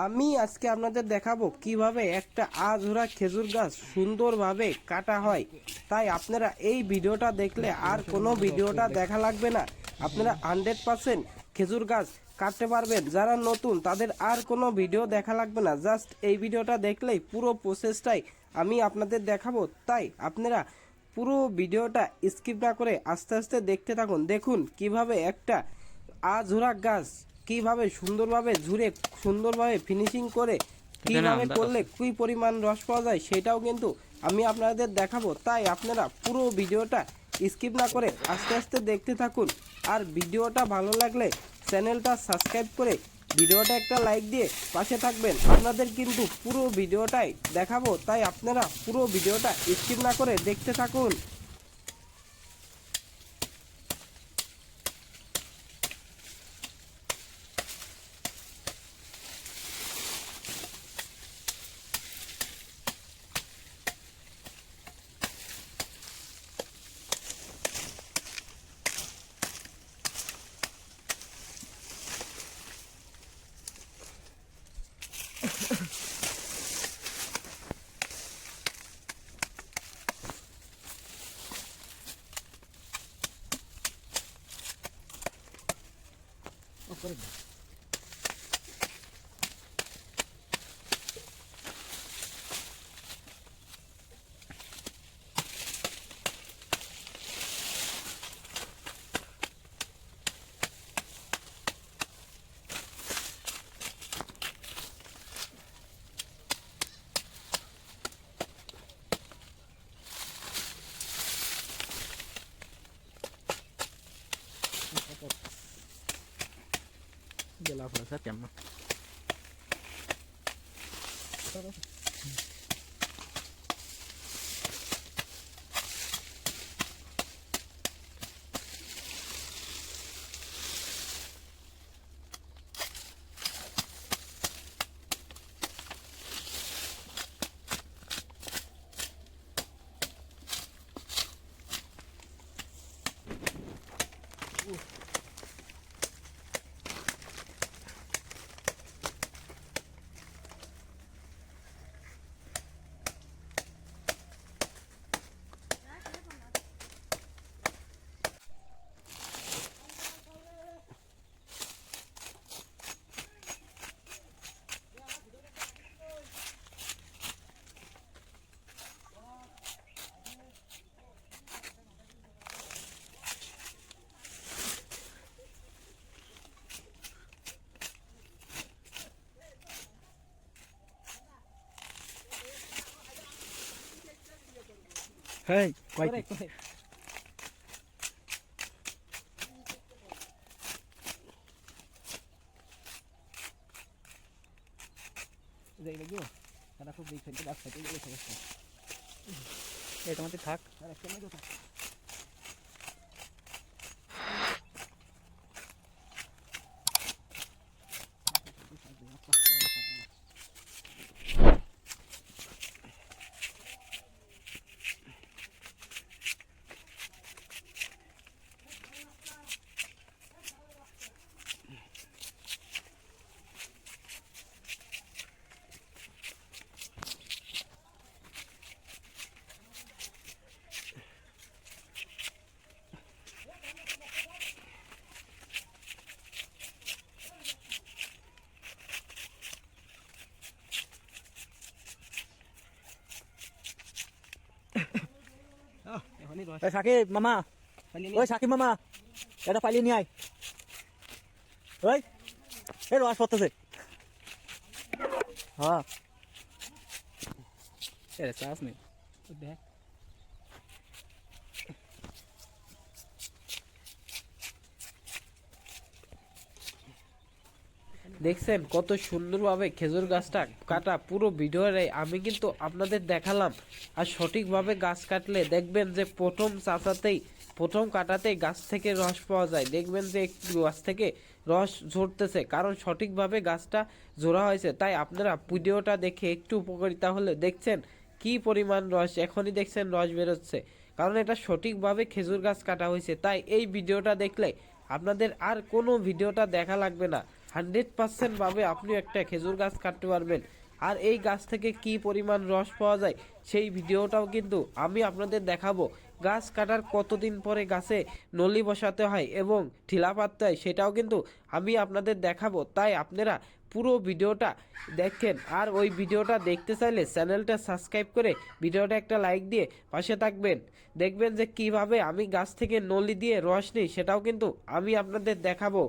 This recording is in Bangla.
আমি আজকে আপনাদের দেখাবো কীভাবে একটা আধুরা খেজুর গাছ সুন্দরভাবে কাটা হয়। তাই আপনারা এই ভিডিওটা দেখলে আর কোনো ভিডিওটা দেখা লাগবে না। আপনারা হান্ড্রেড পার্সেন্ট খেজুর গাছ কাটতে পারবেন। যারা নতুন, তাদের আর কোনো ভিডিও দেখা লাগবে না। জাস্ট এই ভিডিওটা দেখলেই পুরো প্রসেসটাই আমি আপনাদের দেখাবো। তাই আপনারা পুরো ভিডিওটা স্কিপ না করে আস্তে আস্তে দেখতে থাকুন। দেখুন কীভাবে একটা আঝুরা গাছ কীভাবে সুন্দরভাবে ঝুরে সুন্দরভাবে ফিনিশিং করে কীভাবে করলে কি পরিমাণ রস পাওয়া যায় সেটাও কিন্তু আমি আপনাদের দেখাবো। তাই আপনারা পুরো ভিডিওটা স্কিপ না করে আস্তে আস্তে দেখতে থাকুন। আর ভিডিওটা ভালো লাগলে চ্যানেলটা সাবস্ক্রাইব করে ভিডিওটা একটা লাইক দিয়ে পাশে থাকবেন। আপনাদের কিন্তু পুরো ভিডিওটাই দেখাবো। তাই আপনারা পুরো ভিডিওটা স্কিপ না করে দেখতে থাকুন। あこれだ。લાકડા સાચા করে, koi. করে। Dậy lagi. Karena aku bikin tidak satu ini selesai. Eh, teman tak. Ada kena juga. এখনই রস Eh, sakit mama. ফালি Oi, sakit mama. Ada পাইলি নি আই ওই এই রস পড়তেছে হ্যাঁ এর চাষ নেই দেখ দেখছেন কত সুন্দরভাবে খেজুর গাছটা কাটা পুরো ভিডিওরে আমি কিন্তু আপনাদের দেখালাম। আর সঠিকভাবে গাছ কাটলে দেখবেন যে প্রথম চাচাতেই প্রথম কাটাতেই গাছ থেকে রস পাওয়া যায়। দেখবেন যে একটু গাছ থেকে রস ঝরতেছে, কারণ সঠিকভাবে গাছটা জোড়া হয়েছে। তাই আপনারা ভিডিওটা দেখে একটু উপকারিতা হলে দেখছেন কি পরিমাণ রস, এখনই দেখছেন রস বেরোচ্ছে। কারণ এটা সঠিকভাবে খেজুর গাছ কাটা হয়েছে। তাই এই ভিডিওটা দেখলে আপনাদের আর কোনো ভিডিওটা দেখা লাগবে না। হান্ড্রেড পার্সেন্ট ভাবে আপনি একটা খেজুর গাছ কাটতে পারবেন। আর এই গাছ থেকে কি পরিমাণ রস পাওয়া যায়, সেই ভিডিওটাও কিন্তু আমি আপনাদের দেখাবো। গাছ কাটার কতদিন পরে গাছে নলি বসাতে হয় এবং ঠিলা পাততে হয়, সেটাও কিন্তু আমি আপনাদের দেখাবো। তাই আপনারা পুরো ভিডিওটা দেখেন। আর ওই ভিডিওটা দেখতে চাইলে চ্যানেলটা সাবস্ক্রাইব করে ভিডিওটা একটা লাইক দিয়ে পাশে থাকবেন। দেখবেন যে কীভাবে আমি গাছ থেকে নলি দিয়ে রস নিই, সেটাও কিন্তু আমি আপনাদের দেখাবো।